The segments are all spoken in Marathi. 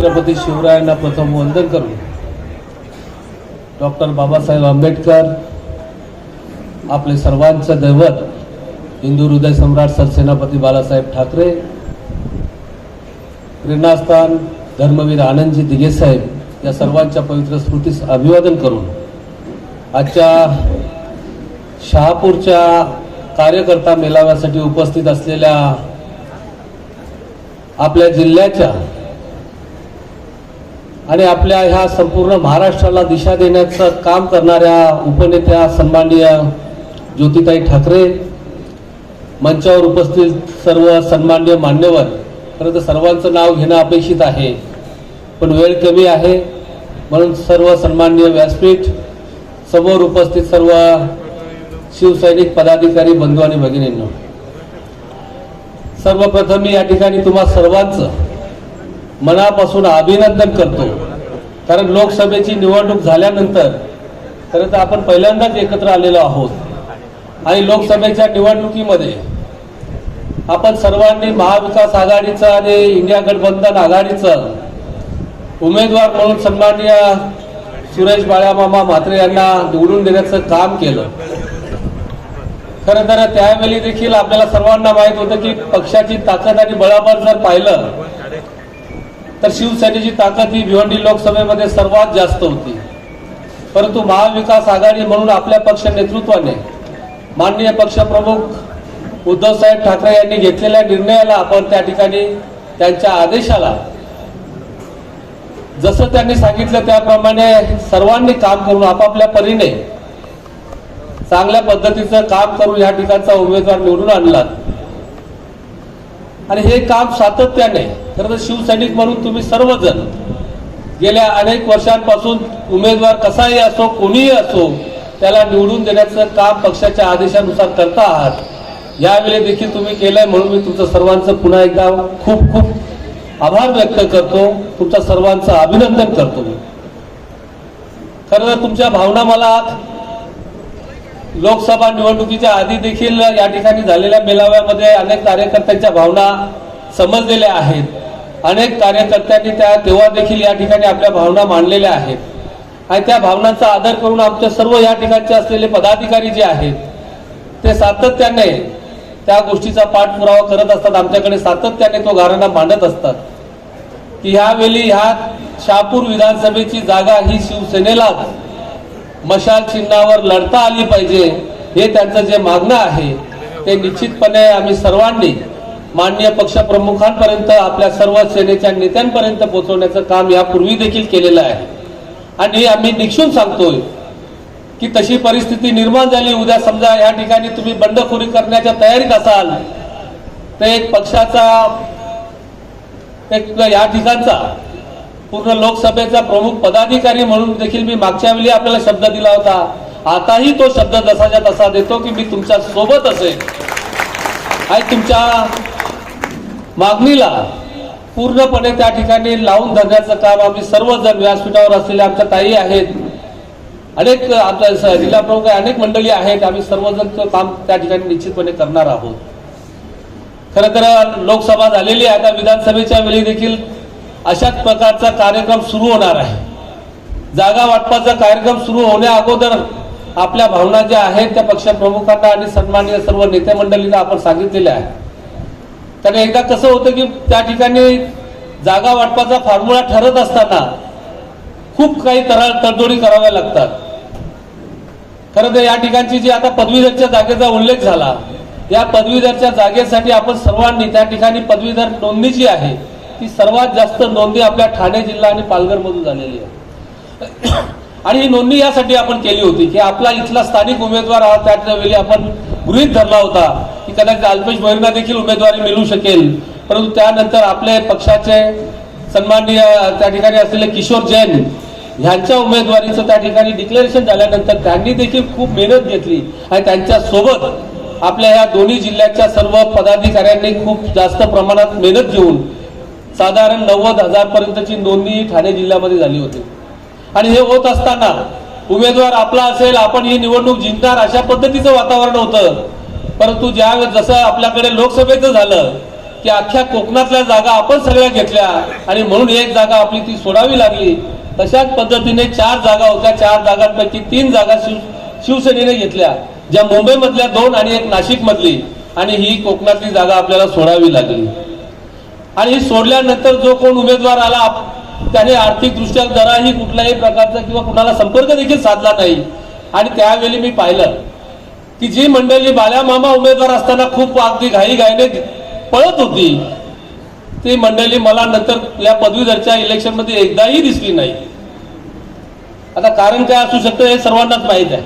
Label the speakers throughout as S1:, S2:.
S1: छत्रपती शिवरायांना प्रथम वंदन करून डॉक्टर बाबासाहेब आंबेडकर आपले सर्वांचं दैवत हिंदू हृदय सम्राट सरसेनापती बाळासाहेब ठाकरे प्रेरणास्थान धर्मवीर आनंदजी दिघे साहेब या सर्वांच्या पवित्र स्मृतीस अभिवादन करून आजच्या शहापूरच्या कार्यकर्ता मेळाव्यासाठी उपस्थित असलेल्या आपल्या जिल्ह्याच्या आणि आपल्या ह्या संपूर्ण महाराष्ट्राला दिशा देण्याचं काम करणाऱ्या उपनेत्या सन्माननीय ज्योतिताई ठाकरे मंचावर उपस्थित सर्व सन्मान्य मान्यवर. खरं तर सर्वांचं नाव घेणं अपेक्षित आहे पण वेळ कमी आहे. म्हणून सर्व सन्मान्य व्यासपीठ समोर उपस्थित सर्व शिवसैनिक पदाधिकारी बंधू आणि भगिनींना सर्वप्रथम मी या ठिकाणी तुम्हा सर्वांचं मनापासून अभिनंदन करतो. कारण लोकसभेची निवडणूक झाल्यानंतर खरं तर आपण पहिल्यांदाच एकत्र आलेलो आहोत. आणि लोकसभेच्या निवडणुकीमध्ये आपण सर्वांनी महाविकास आघाडीचं आणि इंडिया गठबंधन आघाडीचं उमेदवार म्हणून सन्माननीय सुरेश बाळामामा म्हात्रे यांना निवडून देण्याचं काम केलं. खरं तर त्यावेळी देखील आपल्याला सर्वांना माहीत होतं की पक्षाची ताकद आणि बळाबळ जर पाहिलं तर शिवसेनेची ताकद ही भिवंडी लोकसभेमध्ये सर्वात जास्त होती. परंतु महाविकास आघाडी म्हणून आपल्या पक्ष नेतृत्वाने माननीय पक्षप्रमुख उद्धवसाहेब ठाकरे यांनी घेतलेल्या निर्णयाला आपण त्या ठिकाणी त्यांच्या आदेशाला जसं त्यांनी सांगितलं त्याप्रमाणे सर्वांनी काम करून आपापल्या परीने चांगल्या पद्धतीचं काम करून या ठिकाणचा उमेदवार निवडून आणला आणि हे काम सातत्याने खरं तर शिवसैनिक म्हणून तुम्ही सर्वजण गेल्या अनेक वर्षांपासून उमेदवार कसाही असो कोणीही असो त्याला निवडून देण्याचं काम पक्षाच्या आदेशानुसार करता आहात. यावेळी देखील तुम्ही केलंय म्हणून मी तुमचं सर्वांचं पुन्हा एकदा खूप खूप आभार व्यक्त करतो. तुमच्या सर्वांचं अभिनंदन करतो मी. खरं तर तुमच्या भावना मला लोकसभा निवडणुकीच्या आधी देखील या ठिकाणी झालेल्या मेळाव्यामध्ये अनेक कार्यकर्त्यांच्या भावना समजलेल्या आहेत. अनेक कार्यकर्त्यांनी त्या तेव्हा देखील या ठिकाणी आपल्या भावना मांडलेल्या आहेत. आणि त्या भावनांचा आदर करून आमच्या सर्व या ठिकाणचे असलेले पदाधिकारी जे आहेत ते सातत्याने त्या गोष्टीचा पाठपुरावा करत असतात. आमच्याकडे सातत्याने तो घराणा मांडत असतात. की ह्यावेळी ह्या शहापूर विधानसभेची जागा ही शिवसेनेलाच मशाल चिन्हावर लढता आली पाहिजे हे त्यांचं जे मागणं आहे ते निश्चितपणे आम्ही सर्वांनी माननीय पक्षप्रमुखांपर्यंत आपल्या सर्व सेनेच्या नेत्यांपर्यंत पोहोचवण्याचं काम यापूर्वी देखील केलेलं आहे. आणि आम्ही निक्षून सांगतोय की तशी परिस्थिती निर्माण झाली. उद्या समजा या ठिकाणी तुम्ही बंडखोरी करण्याच्या तयारीत असाल तर एक पक्षाचा एक या ठिकाणचा पूर्ण लोकसभेचा प्रमुख पदाधिकारी म्हणून देखील मी मागच्या वेळी आपल्याला शब्द दिला होता. आताही तो शब्द जसाच्या तसा देतो की मी तुमच्यासोबत असेल. आणि तुमच्या मागणीला पूर्णपणे त्या ठिकाणी लावून धरण्याचं काम आम्ही सर्वजण व्यासपीठावर असलेल्या आमच्या ताई आहेत. अनेक आमच्या स- जिल्हा प्रमुख अनेक मंडळी आहेत. आम्ही सर्वजण काम त्या ठिकाणी निश्चितपणे करणार आहोत. खरं तर लोकसभा झालेली आहे. आता विधानसभेच्या वेळी देखील अशाच प्रकारचा कार्यक्रम सुरू होणार आहे. जागा वाटपाचा कार्यक्रम सुरू होण्या अगोदर आपल्या भावना ज्या आहेत त्या पक्षप्रमुखांना आणि सन्माननीय सर्व नेते मंडळींना आपण सांगितलेल्या आहे तर एकदा कसं होतं की त्या ठिकाणी जागा वाटपाचा फॉर्म्युला ठरत असताना खूप काही तरा तडजोडी कराव्या लागतात. खरं तर या ठिकाणची जी आता पदवीधरच्या जागेचा उल्लेख झाला या पदवीधरच्या जागेसाठी आपण सर्वांनी त्या ठिकाणी पदवीधर नोंदणी जी आहे ती सर्वात जास्त नोंदी आपल्या ठाणे जिल्हा आणि पालघरमधून झालेली आहे. आणि ही नोंदणी यासाठी आपण केली होती की आपला इथला स्थानिक उमेदवार हा त्यावेळी आपण गृहीत धरला होता की कदाचित अल्पेश भैरना देखील उमेदवारी मिळू शकेल. परंतु त्यानंतर आपले पक्षाचे सन्माननीय त्या ठिकाणी असलेले किशोर जैन ह्यांच्या उमेदवारीचं त्या ठिकाणी डिक्लेरेशन झाल्यानंतर त्यांनी देखील खूप मेहनत घेतली आणि त्यांच्यासोबत आपल्या ह्या दोन्ही जिल्ह्याच्या सर्व पदाधिकाऱ्यांनी खूप जास्त प्रमाणात मेहनत घेऊन साधारण नव्वद हजार पर्यंतची नोंदणी ठाणे जिल्ह्यामध्ये झाली होती. आणि हे होत असताना उमेदवार आपला असेल आपण ही निवडणूक जिंकणार अशा पद्धतीचं वातावरण होतं. परंतु ज्या जसं आपल्याकडे लोकसभेचं झालं की अख्ख्या कोकणातल्या जागा आपण सगळ्या घेतल्या आणि म्हणून एक जागा आपली ती सोडावी लागली तशाच पद्धतीने चार जागा होत्या. चार जागांपैकी तीन जागा शिव शिवसेनेने घेतल्या ज्या मुंबईमधल्या दोन आणि एक नाशिक मधली आणि ही कोकणातली जागा आपल्याला सोडावी लागली. आणि ही सोडल्यानंतर जो कोण उमेदवार आला त्याने आर्थिकदृष्ट्या जराही कुठल्याही प्रकारचा किंवा कुणाला संपर्क देखील साधला नाही. आणि त्यावेळी मी पाहिलं की जी मंडळी बाल्या मामा उमेदवार असताना खूप अगदी घाई घाईने पळत होती ती मंडळी मला नंतर या पदवीधरच्या इलेक्शनमध्ये एकदाही दिसली नाही. आता कारण काय असू शकतं हे सर्वांनाच माहीत आहे.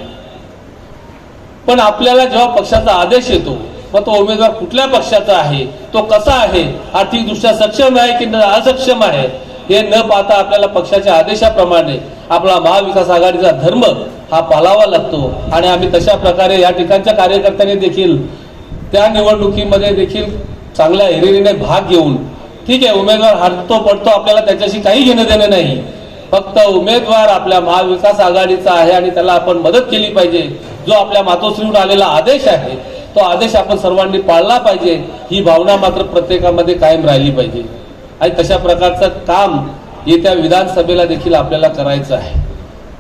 S1: पण आपल्याला जेव्हा पक्षाचा आदेश येतो मग तो उमेदवार कुठल्या पक्षाचा आहे तो कसा आहे आर्थिकदृष्ट्या सक्षम आहे की असक्षम आहे? हे न पाहता आपल्याला पक्षाच्या आदेशाप्रमाणे आपला महाविकास आघाडीचा धर्म हा पालावा लागतो. आणि आम्ही तशा प्रकारे या ठिकाणच्या कार्यकर्त्यांनी देखील त्या निवडणुकीमध्ये देखील चांगल्या हिरिरीने भाग घेऊन ठीक आहे उमेदवार हरतो पडतो आपल्याला त्याच्याशी काही घेणं देणं नाही. फक्त उमेदवार आपल्या महाविकास आघाडीचा आहे आणि त्याला आपण मदत केली पाहिजे. जो आपल्या मातोश्रीहून आलेला आदेश आहे तो आदेश आपण सर्वांनी पाळला पाहिजे. ही भावना मात्र प्रत्येकामध्ये कायम राहिली पाहिजे. आणि तशा प्रकारचं काम येत्या विधानसभेला देखील आपल्याला करायचं आहे.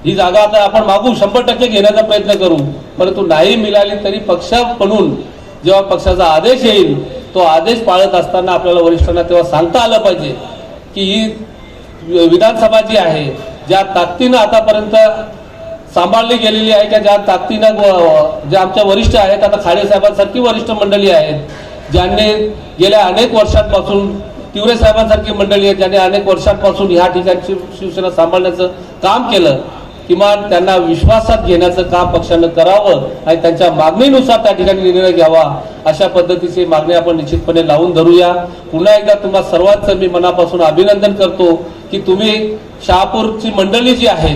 S1: ही जागा आता आपण मागू शंभर टक्के घेण्याचा प्रयत्न करू परंतु नाही मिळाली तरी पक्ष म्हणून जेव्हा पक्षाचा आदेश येईल तो आदेश पाळत असताना आपल्याला वरिष्ठांना तेव्हा सांगता आलं पाहिजे की ही विधानसभा जी आहे ज्या ताकदीनं आतापर्यंत सांभाळली गेलेली आहे का ज्या ताकदीनं ज्या आमच्या वरिष्ठ आहेत आता खाडे साहेबांसारखी वरिष्ठ मंडळी आहेत ज्यांनी गेल्या अनेक वर्षांपासून तिवरे साहेबांसारखी मंडळी आहेत ज्यांनी अनेक वर्षांपासून ह्या ठिकाणची शिवसेना सांभाळण्याचं काम केलं. किमान त्यांना विश्वासात घेण्याचं काम पक्षानं करावं आणि त्यांच्या मागणीनुसार त्या ठिकाणी निर्णय घ्यावा अशा पद्धतीची मागणी आपण निश्चितपणे लावून धरूया. पुन्हा एकदा तुम्हा सर्वांचं मी मनापासून अभिनंदन करतो की तुम्ही शहापूरची मंडळी जी आहे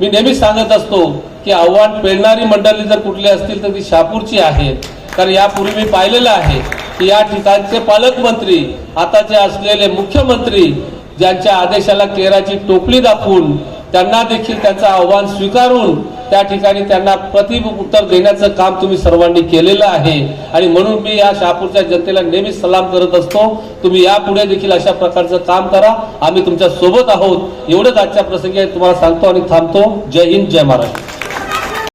S1: मी नेहमीच सांगत असतो की आव्हान पेलणारी मंडळी जर कुठली असतील तर ती शहापूरची आहे कारण यापूर्वी मी पाहिलेलं आहे. की या ठिकाणचे पालकमंत्री आताचे असलेले मुख्यमंत्री ज्यांच्या आदेशाला केराची टोपली दाखवून त्यांना देखील त्याचं आव्हान स्वीकारून त्या ठिकाणी त्यांना प्रति उत्तर देण्याचं काम तुम्ही सर्वांनी केलेलं आहे. आणि म्हणून मी या शहापूरच्या जनतेला नेहमीच सलाम करत असतो. तुम्ही यापुढे देखील अशा प्रकारचं काम करा. आम्ही तुमच्यासोबत आहोत. एवढंच आजच्या प्रसंगी तुम्हाला सांगतो आणि थांबतो. जय हिंद जय महाराष्ट्र.